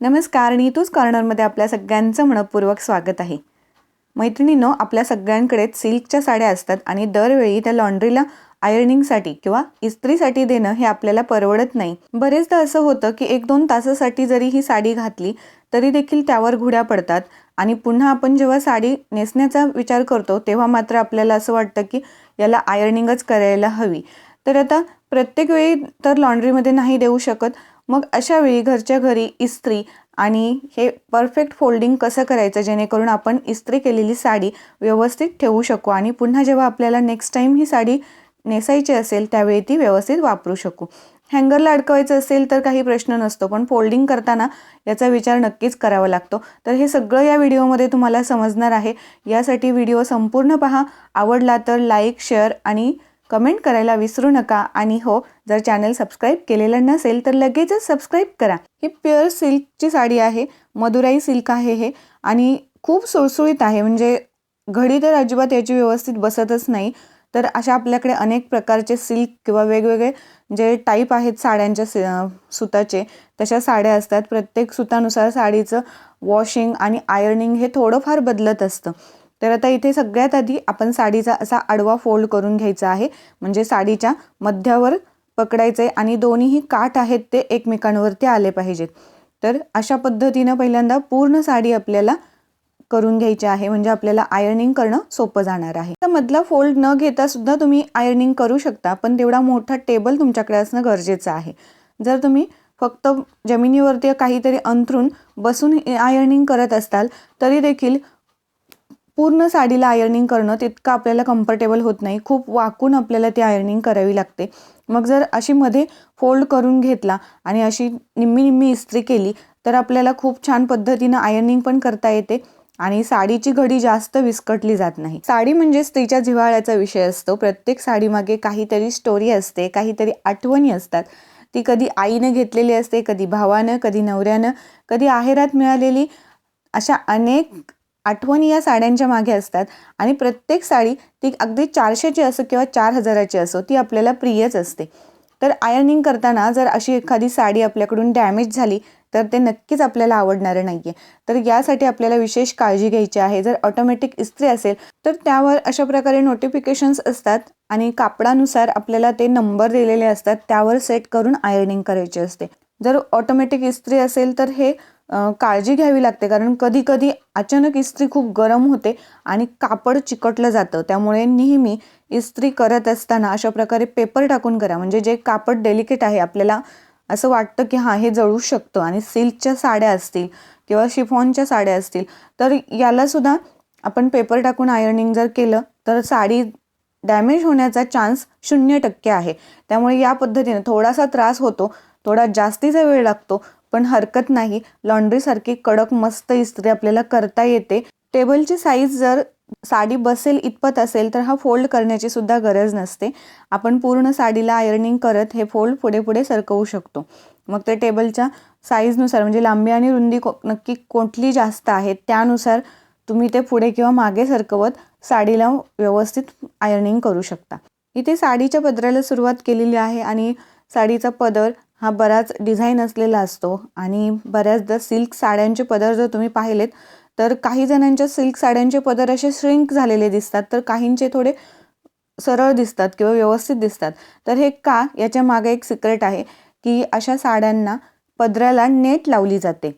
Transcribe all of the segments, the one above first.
नमस्कार नीतूच कॉर्नरमध्ये आपल्या सगळ्यांचं मनपूर्वक स्वागत आहे. मैत्रिणींनो आपल्या सगळ्यांकडेच सिल्कच्या साड्या असतात आणि दरवेळी त्या लॉन्ड्रीला आयर्निंगसाठी किंवा इस्त्रीसाठी देणं हे आपल्याला परवडत नाही. बरेचदा असं होतं की एक दोन तासासाठी जरी ही साडी घातली तरी देखील त्यावर घुड्या पडतात आणि पुन्हा आपण जेव्हा साडी नेसण्याचा विचार करतो तेव्हा मात्र आपल्याला असं वाटतं की याला आयर्निंगच करायला हवी. तर आता प्रत्येक वेळी तर लॉन्ड्रीमध्ये नाही देऊ शकत मग अशा वेळी घरच्या घरी इस्त्री आणि हे परफेक्ट फोल्डिंग कसं करायचं? जेणेकरून आपण इस्त्री केलेली साडी व्यवस्थित ठेवू शकू आणि पुन्हा जेव्हा आपल्याला नेक्स्ट टाईम ही साडी नेसायची असेल त्यावेळी ती व्यवस्थित वापरू शकू. हँगरला अडकवायचं असेल तर काही प्रश्न नसतो पण फोल्डिंग करताना याचा विचार नक्कीच करावा लागतो. तर हे सगळं या व्हिडिओमध्ये तुम्हाला समजणार आहे. यासाठी व्हिडिओ संपूर्ण पहा. आवडला तर लाईक शेअर आणि कमेंट करायला विसरू नका आणि हो जर चॅनल सबस्क्राईब केलेलं नसेल तर लगेचच सबस्क्राईब करा. ही प्युअर सिल्कची साडी आहे मदुराई सिल्क आहे हे आणि खूप सुळसुळीत आहे. म्हणजे घडी तर अजिबात याची व्यवस्थित बसतच नाही. तर अशा आपल्याकडे अनेक प्रकारचे सिल्क किंवा वेगवेगळे जे टाईप आहेत साड्यांच्या सि सुताचे तशा साड्या असतात. प्रत्येक सुतानुसार साडीचं वॉशिंग आणि आयर्निंग हे थोडंफार बदलत असतं. तर आता इथे सगळ्यात आधी आपण साडीचा असा आडवा फोल्ड करून घ्यायचा आहे. म्हणजे साडीच्या मध्यावर पकडायचं आहे आणि दोन्हीही काठ आहेत ते एकमेकांवरती आले पाहिजेत. तर अशा पद्धतीनं पहिल्यांदा पूर्ण साडी आपल्याला करून घ्यायची आहे. म्हणजे आपल्याला आयर्निंग करणं सोपं जाणार आहे. तर मधला फोल्ड न घेता सुद्धा तुम्ही आयर्निंग करू शकता. पण तेवढा मोठा टेबल तुमच्याकडे असणं गरजेचं आहे. जर तुम्ही फक्त जमिनीवरती काहीतरी अंथरून बसून आयर्निंग करत असाल तरी देखील पूर्ण साडीला आयर्निंग करणं तितकं आपल्याला कम्फर्टेबल होत नाही. खूप वाकून आपल्याला ती आयर्निंग करावी लागते. मग जर अशी मध्ये फोल्ड करून घेतला आणि अशी निम्मी निम्मी इस्त्री केली तर आपल्याला खूप छान पद्धतीनं आयर्निंग पण करता येते आणि साडीची घडी जास्त विस्कटली जात नाही. साडी म्हणजे स्त्रीच्या जिव्हाळ्याचा विषय असतो. प्रत्येक साडीमागे काहीतरी स्टोरी असते काहीतरी आठवणी असतात. ती कधी आईनं घेतलेली असते कधी भावानं कधी नवऱ्यानं कधी आहेरात मिळालेली अशा अनेक आठवणी या साड्यांच्या मागे असतात. आणि प्रत्येक साडी ती अगदी चारशेची असो किंवा चार हजाराची असो ती आपल्याला प्रियच असते. तर आयर्निंग करताना जर अशी एखादी साडी आपल्याकडून डॅमेज झाली तर ते नक्कीच आपल्याला आवडणारं नाही आहे तर यासाठी आपल्याला विशेष काळजी घ्यायची आहे. जर ऑटोमॅटिक इस्त्री असेल तर त्यावर अशा प्रकारे नोटिफिकेशन्स असतात आणि कापडानुसार आपल्याला ते नंबर दिलेले असतात त्यावर सेट करून आयर्निंग करायची असते. जर ऑटोमॅटिक इस्त्री असेल तर हे काळजी घ्यावी लागते. कारण कधी कधी अचानक इस्त्री खूप गरम होते आणि कापड चिकटलं जातं. त्यामुळे नेहमी इस्त्री करत असताना अशा प्रकारे पेपर टाकून करा. म्हणजे जे कापड डेलिकेट आहे आपल्याला असं वाटतं की हां हे जळू शकतं आणि सिल्कच्या साड्या असतील किंवा शिफॉनच्या साड्या असतील तर यालासुद्धा आपण पेपर टाकून आयर्निंग जर केलं तर साडी डॅमेज होण्याचा चान्स शून्य टक्के आहे. त्यामुळे या पद्धतीने थोडासा त्रास होतो थोडा जास्तीचा वेळ लागतो पण हरकत नाही. लॉन्ड्रीसारखी कडक मस्त इस्त्री आपल्याला करता येते. टेबलची साईज जर साडी बसेल इतपत असेल तर हा फोल्ड करण्याची सुद्धा गरज नसते. आपण पूर्ण साडीला आयर्निंग करत हे फोल्ड पुढे पुढे सरकवू शकतो. मग ते टेबलच्या साईजनुसार म्हणजे लांबी आणि रुंदी को नक्की कोठली जास्त आहे त्यानुसार तुम्ही ते पुढे किंवा मागे सरकवत साडीला व्यवस्थित आयर्निंग करू शकता. इथे साडीच्या पदराला सुरुवात केलेली आहे आणि साडीचा पदर हा बराच डिझाईन असलेला असतो आणि बऱ्याचदा सिल्क साड्यांचे पदर जर तुम्ही पाहिलेत तर काही जणांच्या सिल्क साड्यांचे पदर असे श्रिंक झालेले दिसतात तर काहींचे थोडे सरळ दिसतात किंवा व्यवस्थित दिसतात. तर हे का? याच्या मागे एक सिक्रेट आहे की अशा साड्यांना पदराला नेट लावली जाते.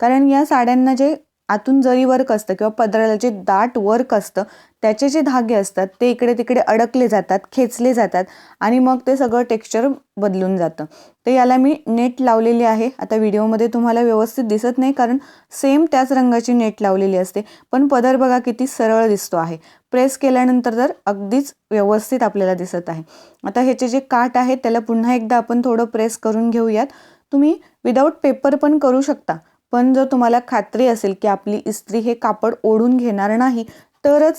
कारण या साड्यांना जे आतून जरी वर्क असतं किंवा पदराला जे दाट वर्क असतं त्याचे जे धागे असतात ते इकडे तिकडे अडकले जातात खेचले जातात आणि मग ते सगळं टेक्स्चर बदलून जातं. तर याला मी नेट लावलेली आहे. आता व्हिडिओमध्ये तुम्हाला व्यवस्थित दिसत नाही कारण सेम त्याच रंगाची नेट लावलेली असते. पण पदर बघा किती सरळ दिसतो आहे. प्रेस केल्यानंतर तर अगदीच व्यवस्थित आपल्याला दिसत आहे. आता ह्याचे जे काठ आहेत त्याला पुन्हा एकदा आपण थोडं प्रेस करून घेऊयात. तुम्ही विदाऊट पेपर पण करू शकता. पण जर तुम्हाला खात्री असेल की आपली इस्त्री हे कापड ओढून घेणार नाही तरच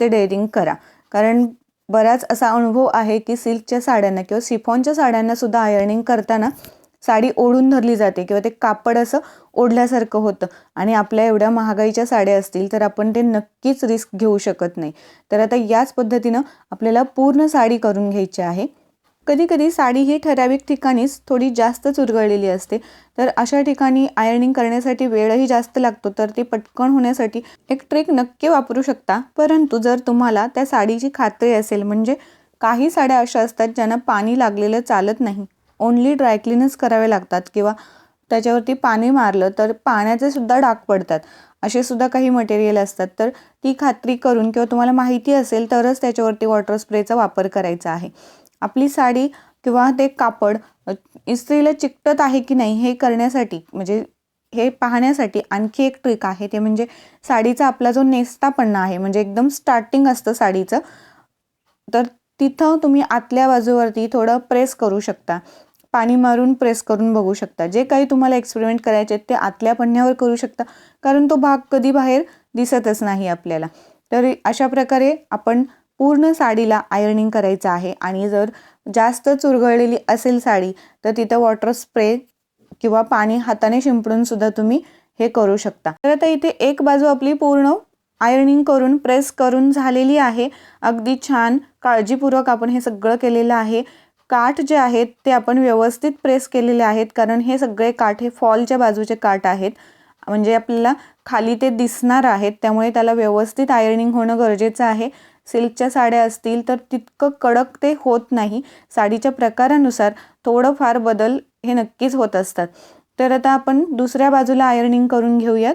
ते डेअरिंग करा. कारण बराच असा अनुभव आहे की सिल्कच्या साड्यांना किंवा सिफॉनच्या साड्यांना सुद्धा आयर्निंग करताना साडी ओढून धरली जाते किंवा ते कापड असं ओढल्यासारखं होतं. आणि आपल्या एवढ्या महागाईच्या साड्या असतील तर आपण ते नक्कीच रिस्क घेऊ शकत नाही. तर आता याच पद्धतीनं आपल्याला पूर्ण साडी करून घ्यायची आहे. कधी कधी साडी ही ठराविक ठिकाणीच थोडी जास्त चुरगळलेली असते. तर अशा ठिकाणी आयर्निंग करण्यासाठी वेळही जास्त लागतो तर ती पटकन होण्यासाठी एक ट्रिक नक्की वापरू शकता. परंतु जर तुम्हाला त्या साडीची खात्री असेल म्हणजे काही साड्या अशा असतात ज्यांना पाणी लागलेलं चालत नाही. ओन्ली ड्रायक्लीनच करावे लागतात किंवा त्याच्यावरती पाणी मारलं तर पाण्याचे सुद्धा डाग पडतात. असे सुद्धा काही मटेरियल असतात. तर ती खात्री करून किंवा तुम्हाला माहिती असेल तरच त्याच्यावरती वॉटर स्प्रेचा वापर करायचा आहे. आपली साडी किंवा ते कापड इस्त्रीला चिकटत आहे की नाही हे करण्यासाठी म्हणजे हे पाहण्यासाठी आणखी एक ट्रिक आहे. ते म्हणजे साडीचा आपला जो नेस्तापणा आहे म्हणजे एकदम स्टार्टिंग असतं साडीचं तर तिथं तुम्ही आतल्या बाजूवरती थोडं प्रेस करू शकता. पाणी मारून प्रेस करून बघू शकता. जे काही तुम्हाला एक्सपेरिमेंट करायचे ते आतल्या पन्ह्यावर करू शकता कारण तो भाग कधी बाहेर दिसतच नाही आपल्याला. तर अशा प्रकारे आपण पूर्ण साडीला आयर्निंग करायचं आहे. आणि जर जास्त चुरगळलेली असेल साडी तर तिथं वॉटर स्प्रे किंवा पाणी हाताने शिंपडून सुद्धा तुम्ही हे करू शकता. तर आता इथे एक बाजू आपली पूर्ण आयर्निंग करून प्रेस करून झालेली आहे. अगदी छान काळजीपूर्वक आपण हे सगळं केलेलं आहे. काठ जे आहेत ते आपण व्यवस्थित प्रेस केलेले आहेत. कारण हे सगळे काठ हे फॉलच्या बाजूचे काठ आहेत. म्हणजे आपल्याला खाली ते दिसणार आहेत. त्यामुळे त्याला व्यवस्थित आयर्निंग होणं गरजेचं आहे. सिल्कच्या साड्या असतील तर तितकं कडक ते होत नाही. साडीच्या प्रकारानुसार थोडंफार बदल हे नक्कीच होत असतात. तर आता आपण दुसऱ्या बाजूला आयर्निंग करून घेऊयात.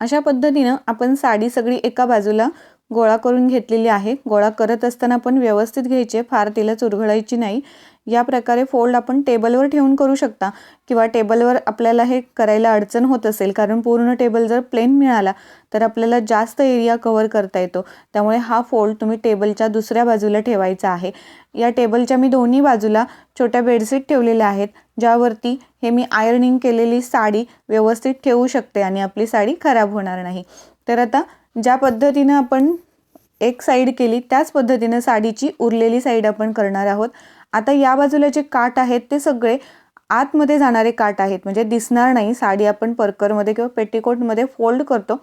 अशा पद्धतीनं आपण साडी सगळी एका बाजूला गोळा करून घेतलेली आहे. गोळा करत असताना पण व्यवस्थित घ्यायचे फार तिला चुरघळायची नाही. या प्रकारे फोल्ड आपण टेबलवर ठेवून करू शकता. किंवा टेबलवर आपल्याला हे करायला अडचण होत असेल कारण पूर्ण टेबल जर प्लेन मिळाला तर आपल्याला जास्त एरिया कवर करता येतो. त्यामुळे हा फोल्ड तुम्ही टेबलच्या दुसऱ्या बाजूला ठेवायचा आहे. या टेबलच्या मी दोन्ही बाजूला छोट्या बेडशीट ठेवलेल्या आहेत ज्यावरती हे मी आयर्निंग केलेली साडी व्यवस्थित ठेवू शकते आणि आपली साडी खराब होणार नाही. तर आता ज्या पद्धतीनं आपण एक साईड केली त्याच पद्धतीनं साडीची उरलेली साईड आपण करणार आहोत. आता या बाजूला जे काठ आहेत ते सगळे आतमध्ये जाणारे काठ आहेत. म्हणजे दिसणार नाही. साडी आपण परकरमध्ये किंवा पेटीकोटमध्ये फोल्ड करतो.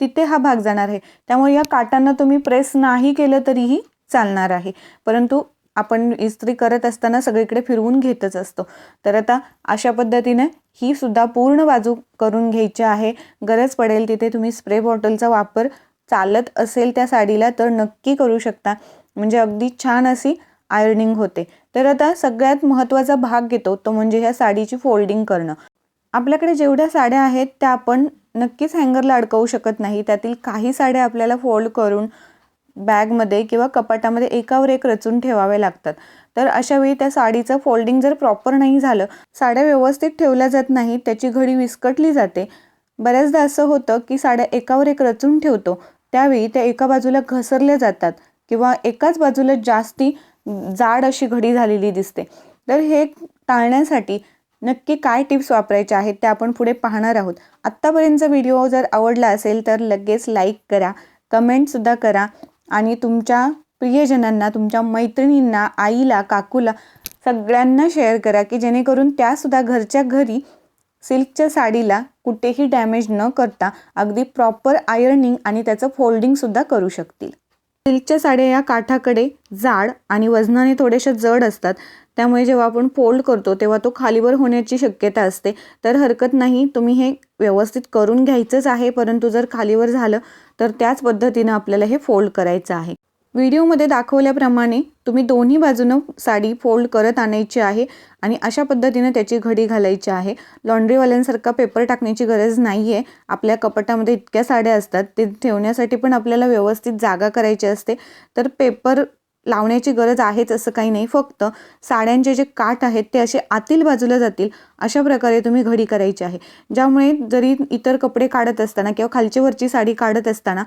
तिथे हा भाग जाणार आहे. त्यामुळे या काटांना तुम्ही प्रेस नाही केलं तरीही चालणार आहे. परंतु आपण इस्त्री करत असताना सगळीकडे फिरवून घेतच असतो. तर आता अशा पद्धतीने ही सुद्धा पूर्ण बाजू करून घ्यायची आहे. गरज पडेल तिथे तुम्ही स्प्रे बॉटलचा वापर चालत असेल त्या साडीला तर नक्की करू शकता. म्हणजे अगदी छान अशी आयर्निंग होते. तर आता सगळ्यात महत्त्वाचा भाग घेतो तो म्हणजे ह्या साडीची फोल्डिंग करणं. आपल्याकडे जेवढ्या साड्या आहेत त्या आपण नक्कीच हँगरला अडकवू शकत नाही. त्यातील काही साड्या आपल्याला फोल्ड करून बॅगमध्ये किंवा कपाटामध्ये एकावर एक रचून ठेवावे लागतात. तर अशावेळी त्या साडीचं फोल्डिंग जर प्रॉपर नाही झालं साड्या व्यवस्थित ठेवल्या जात नाही त्याची घडी विस्कटली जाते. बऱ्याचदा असं होतं की साड्या एकावर एक रचून ठेवतो त्यावेळी त्या एका बाजूला घसरल्या जातात किंवा एकाच बाजूला जास्ती जाड अशी घडी झालेली दिसते. तर हे टाळण्यासाठी नक्की काय टिप्स वापरायच्या आहेत त्या आपण पुढे पाहणार आहोत. आत्तापर्यंतचा व्हिडिओ जर आवडला असेल तर लगेच लाईक करा कमेंटसुद्धा करा आणि तुमच्या प्रियजनांना तुमच्या मैत्रिणींना आईला काकूला सगळ्यांना शेअर करा की जेणेकरून त्यासुद्धा घरच्या घरी सिल्कच्या साडीला कुठेही डॅमेज न करता अगदी प्रॉपर आयर्निंग आणि त्याचं फोल्डिंगसुद्धा करू शकतील. सिल्कच्या साड्या या काठाकडे जाड आणि वजनाने थोडेसे जड असतात. त्यामुळे जेव्हा आपण फोल्ड करतो तेव्हा तो खालीवर होण्याची शक्यता असते. तर हरकत नाही तुम्ही हे व्यवस्थित करून घ्यायचंच आहे. परंतु जर खालीवर झालं तर त्याच पद्धतीनं आपल्याला हे फोल्ड करायचं आहे. व्हिडिओमध्ये दाखवल्याप्रमाणे तुम्ही दोन्ही बाजूनं साडी फोल्ड करत आणायची आहे आणि अशा पद्धतीनं त्याची घडी घालायची आहे. लॉन्ड्रीवाल्यांसारखा पेपर टाकण्याची गरज नाही आहे आपल्या कपाटामध्ये इतक्या साड्या असतात ते ठेवण्यासाठी पण आपल्याला व्यवस्थित जागा करायची असते. तर पेपर लावण्याची गरज आहेच असं काही नाही. फक्त साड्यांचे जे काठ आहेत ते असे आतील बाजूला जातील अशा प्रकारे तुम्ही घडी करायची आहे. ज्यामुळे जरी इतर कपडे काढत असताना किंवा खालची वरची साडी काढत असताना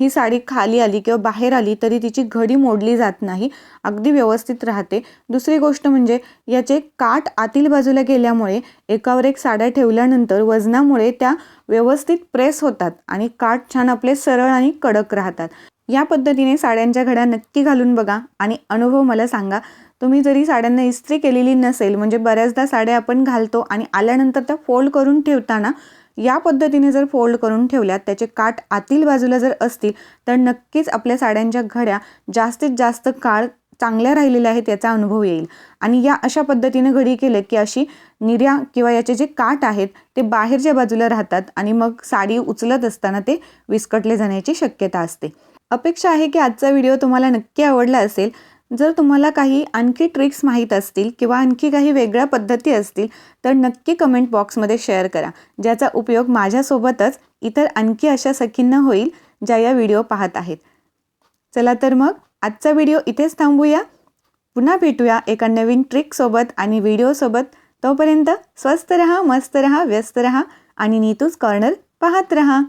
ही साडी खाली आली किंवा बाहेर आली तरी तिची घडी मोडली जात नाही. अगदी व्यवस्थित राहते. दुसरी गोष्ट म्हणजे याचे काठ आतील बाजूला गेल्यामुळे एकावर एक साड्या ठेवल्यानंतर वजनामुळे त्या व्यवस्थित प्रेस होतात आणि काठ छान आपले सरळ आणि कडक राहतात. या पद्धतीने साड्यांच्या घड्या नक्की घालून बघा आणि अनुभव मला सांगा. तुम्ही जरी साड्यांना इस्त्री केलेली नसेल म्हणजे बऱ्याचदा साड्या आपण घालतो आणि आल्यानंतर त्या फोल्ड करून ठेवताना या पद्धतीने जर फोल्ड करून ठेवल्यात त्याचे काठ आतील बाजूला जर असतील तर नक्कीच आपल्या साड्यांच्या घड्या जास्तीत जास्त काळ चांगल्या राहिलेल्या आहेत याचा अनुभव येईल. आणि या अशा पद्धतीने घडी केलं की अशी निर्या किंवा याचे जे काठ आहेत ते बाहेरच्या बाजूला राहतात आणि मग साडी उचलत असताना ते विस्कटले जाण्याची शक्यता असते. अपेक्षा आहे की आजचा व्हिडिओ तुम्हाला नक्की आवडला असेल. जर तुम्हाला काही आणखी ट्रिक्स माहीत असतील किंवा आणखी काही वेगळ्या पद्धती असतील तर नक्की कमेंट बॉक्समध्ये शेअर करा. ज्याचा उपयोग माझ्यासोबतच इतर आणखी अशा सखींना होईल ज्या या व्हिडिओ पाहत आहेत. चला तर मग आजचा व्हिडिओ इथेच थांबूया. पुन्हा भेटूया एका नवीन ट्रिकसोबत आणि व्हिडिओसोबत तोपर्यंत स्वस्त रहा मस्त रहा व्यस्त रहा आणि नीतूच कॉर्नर पाहत रहा.